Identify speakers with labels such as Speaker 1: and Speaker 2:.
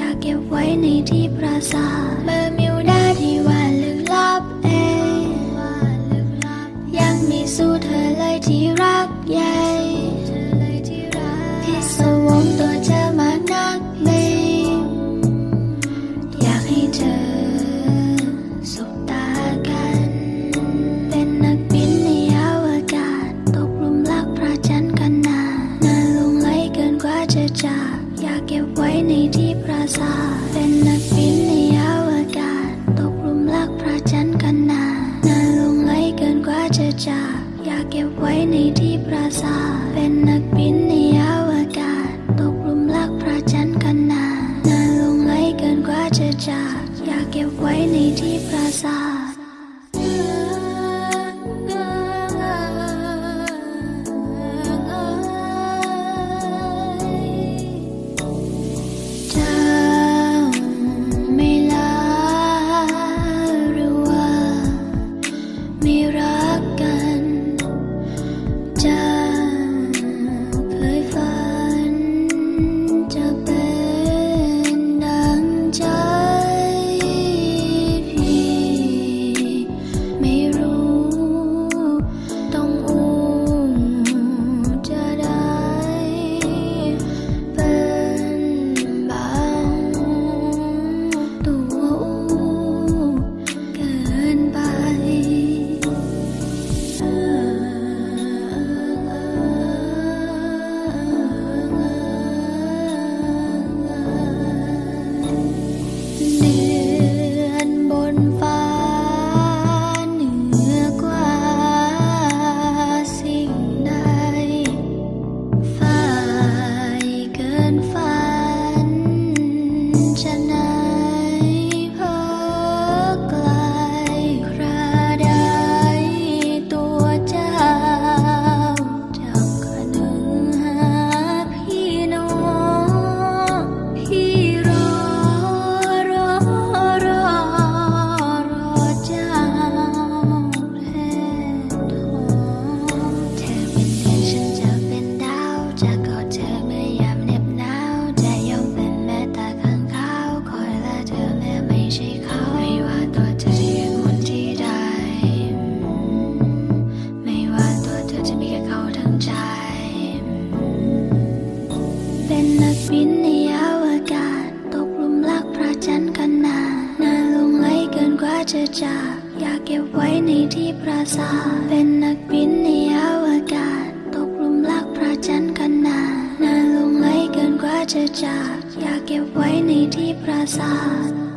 Speaker 1: อย่าเก็บไว้ในที่ปราสาทเมอร์มิวดาที่ว่า ในที่ปราสาทเป็นนักบินในอวกาศตกหลุมรักพระจันทร์กันานนานลงไหลเกินกว่าจะจาก อยากเก็บไว้ในที่ปราสาทเป็นนักบิน mirror าจะจากอยากเก็บไว้ในที่ปราสาทเป็นนักบินในอวกาศ ตกลุมรักพระจันทร์กันนานานลงไหลเกินกว่าจะจากอยากเก็บไว้ในที่ปราสาท